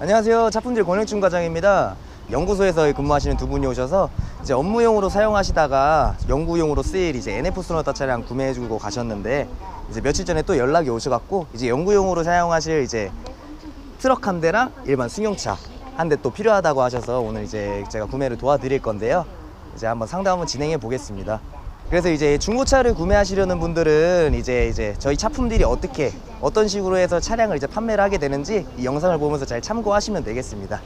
안녕하세요. 차품질 권영춘 과장입니다. 연구소에서 근무하시는 두 분이 오셔서 이제 업무용으로 사용하시다가 연구용으로 쓰일 이제 NF 소나타 차량 구매해주고 가셨는데 이제 며칠 전에 또 연락이 오셔갖고 이제 연구용으로 사용하실 이제 트럭 한 대랑 일반 승용차 한 대 또 필요하다고 하셔서 오늘 이제 제가 구매를 도와드릴 건데요. 이제 한번 상담 한번 진행해 보겠습니다. 그래서 이제 중고차를 구매하시려는 분들은 이제 이제 저희 차품들이 어떻게 어떤 식으로 해서 차량을 이제 판매를 하게 되는지 이 영상을 보면서 잘 참고하시면 되겠습니다.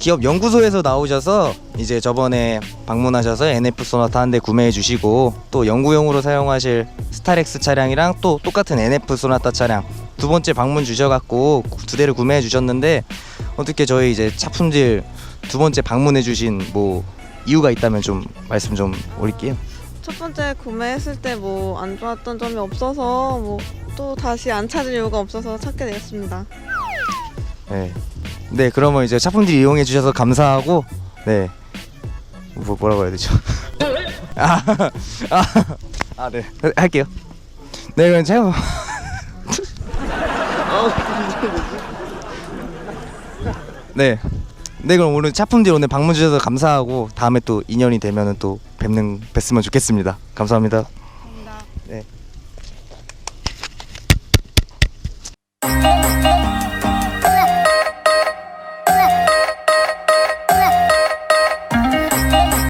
기업 연구소에서 나오셔서 이제 저번에 방문하셔서 NF 소나타 한 대 구매해 주시고 또 연구용으로 사용하실 스타렉스 차량이랑 또 똑같은 NF 소나타 차량 두 번째 방문 주셔갖고 두 대를 구매해 주셨는데 어떻게 저희 이제 차품질 두 번째 방문해 주신 뭐 이유가 있다면 좀 말씀 좀 올릴게요. 첫 번째 구매했을 때 뭐 안 좋았던 점이 없어서 뭐 또 다시 안 찾을 이유가 없어서 찾게 되었습니다. 네. 네, 그러면 이제 차품질 이용해 주셔서 감사하고 네. 뭐 뭐라고 해야 되죠? 아, 아, 아, 네. 할게요. 네, 그럼 제가 네. 네, 그럼 오늘 차품질 오늘 방문 주셔서 감사하고 다음에 또 인연이 되면은 또 뵙는 뵀으면 좋겠습니다. 감사합니다.